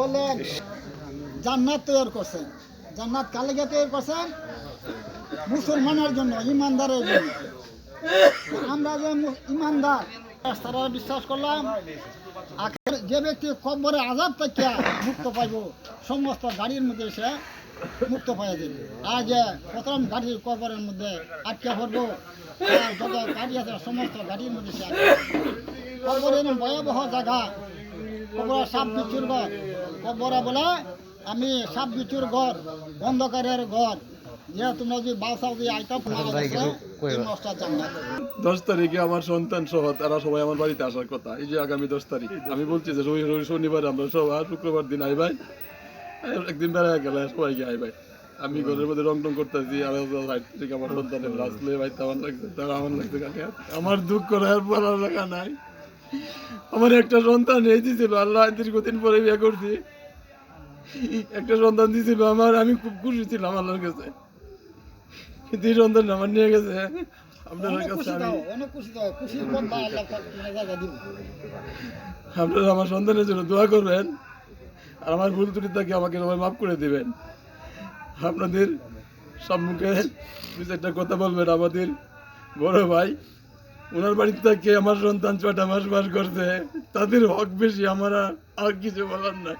বললেন জান্নাত তৈরি করছেন জান্নাত কালে গে তৈরি করছেন মুসলমানের জন্য ইমানদারের জন্য আমরা যে ইমানদার তারা বিশ্বাস করলাম যে ব্যক্তি কব্বরে আজাব থেকে মুক্ত পাইব সমস্ত গাড়ির মধ্যে সে মুক্ত পাইয়া যাবে আর যে প্রথম গাড়ির কবরের মধ্যে আটকে পড়ব যত গাড়ি আছে সমস্ত গাড়ির মধ্যে সে আটকে পড়ব। কবর এমন ভয়াবহ জায়গা। কবর সাপ বিচুর ঘর। কবরে বলে আমি সাপ বিচুর ঘর অন্ধকারের ঘর। জান্নাত দশ তারিখে আমার সন্তান সহ তারা সবাই আমার বাড়িতে আসার কথা। এই যে আগামী দশ তারিখ আমি বলছি যে শনিবার আমরা সবাই শুক্রবার দিন আই ভাই। একদিন বেড়ায় গেলে সবাই আই ভাই। আমি ঘরের মধ্যে রং টং করতেছি আর সাইড থেকে আমার সন্তানের লয়ে ভাই আমার লাগছে তারা আমার লাগছে আমার দুঃখ করার পড়ার লাগা নাই। আমার একটা সন্তান এই দিয়েছিল আল্লাহ দীর্ঘদিন পরে বিয়ে করছি। একটা সন্তান দিয়েছিল আমার আমি খুব খুশি ছিলাম আল্লাহর কাছে। কিন্তু এই সন্তান আমার নিয়ে গেছে। আপনার কাছে আপনারা আমার সন্তানের জন্য দোয়া করবেন। আর আমার ভুল ত্রুটি থাকে আমাকে সবাই মাফ করে দিবেন। আপনাদের সম্মুখে দু চারটা কথা বলবেন আমাদের বড় ভাই। ওনার বাড়িতে থেকে আমার সন্তান ছটা মাস বাস করছে, তাদের হক বেশি, আমার আর- আর কিছু বলার নাই।